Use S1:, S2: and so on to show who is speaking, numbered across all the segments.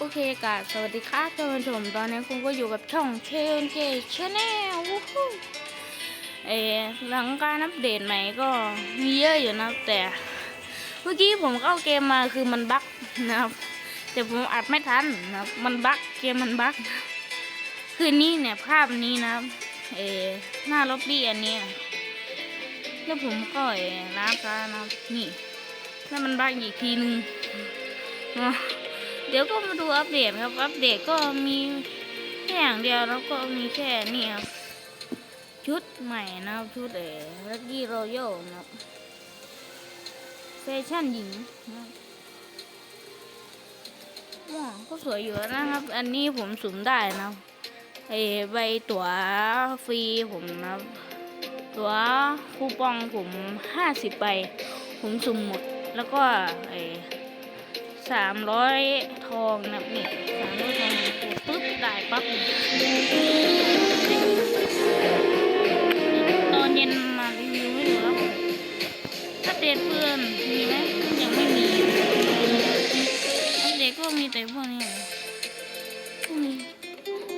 S1: โอเคกะสวัสดีครับท่านผู้ชมตอนนี้คุณก็อยู่กับช่องเชนเคชแนลวู้ฮู้เออหลังการอัปเดตใหม่ก็มีเยอะอยู่นะแต่เมื่อกี้ผมเข้าเกมมาคือมันบั๊กนะครับ แต่ผมอัดไม่ทันนะครับมันบั๊กเกมมันบั๊กคือนี่เนี่ยภาพนี้นะเออหน้าล็อบบี้อันนี้แล้วผมก็เออร้านค้านะครับนี่แล้วมันบั๊กอีกทีนึงนะ เดี๋ยวก็มาดูอัปเดตครับ อัปเดตก็มีแค่อย่างเดียวแล้วก็มีแค่นี่ครับ ชุดใหม่นะครับ ชุดเอ๋ลักกี้รอยัลนะครับแฟชั่นหญิงนะว้าก็สวยอยู่นะครับ อันนี้ผมสุ่มได้นะไอใบตั๋วฟรีผมนะตั๋วคูปองผมห้าสิบใบ ผมสุ่มหมด แล้วก็ไอ สามร้อยทองนะนี่สามร้อยทองปุ๊บได้ปั๊บตอนเย็นมารีวิวให้ดูแล้วอัปเดตเพื่อนมีไหมยังไม่มีอัปเดตก็มีแต่พวกนี้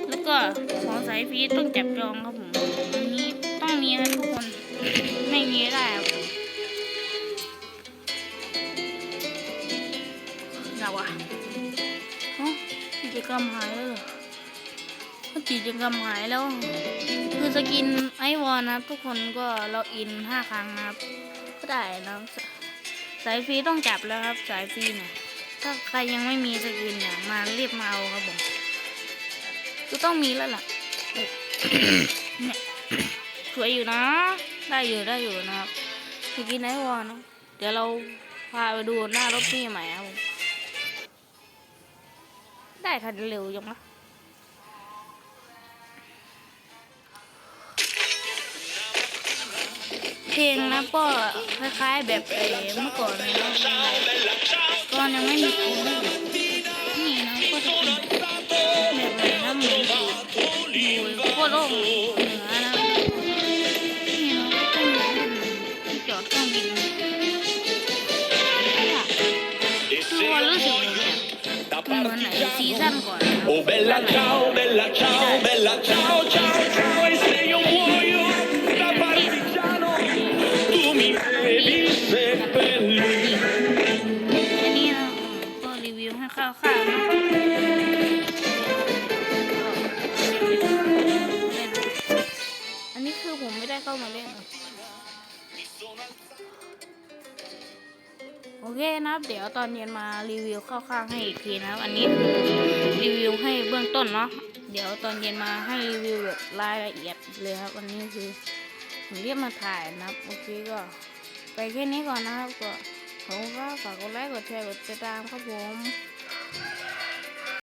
S1: แล้วก็ของสายฟีต้องจับจองครับผมอันนี้ต้องมีนะทุกคนไม่มีไม่ได้ครับะกิจกรรมหายแล้วเหรอกิจกรรมหายแล้ว คือสกินไอวอนนะครับ ทุกคนก็ล็ออินห้าครั้งนะครับ ก็ได้นะสายฟรีต้องจับแล้วครับ สายฟรีเนี่ยถ้าใครยังไม่มีสกินเนี่ยมาเรียบมาเอาครับผมก็ต้องมีแล้วล่ะเนี่ยสวยอยู่นะ ได้อยู่ได้อยู่นะครับสกินไอวอนนะเดี๋ยวเราพาไปดูหน้ารถพี่ใหม่ครับผม ได้ทันเร็วยังวะเพลงนะก็คล้ายๆแบบเมื่อก่อนนะตอนยังไม่มีเพลงนี่นะก็จะเป็นแบบไรนนะเหมือนโคตรโลกเหนือนะนี่นะก็จะมีจอดเครื่องบินคือว่ารู้สึกแบบ
S2: da
S1: มัน เหมือนไหนซีซั่นก่อนนะ
S2: Oh bella ciao, bella ciao, bella ciao, ciao, ciao E se io muoio da partigiano Tu mi devi seppellire
S1: อันนี้นะก็รีวิวให้คร่าวๆนะอันนี้คือผมไม่ได้เข้ามาเล่นนะ โอเคนะครับ เดี๋ยวตอนเย็นมารีวิวคร่าวๆให้อีกทีนะครับ อันนี้คือรีวิวให้เบื้องต้นเนาะเดี๋ยวตอนเย็นมาให้รีวิวแบบรายละเอียดเลยครับวันนี้คือผมเรียกมาถ่ายนะครับโอเคก็ ไปแค่นี้ก่อนนะครับก็ผมก็ฝากกดไลค์กดแชร์กดติดตามครับผม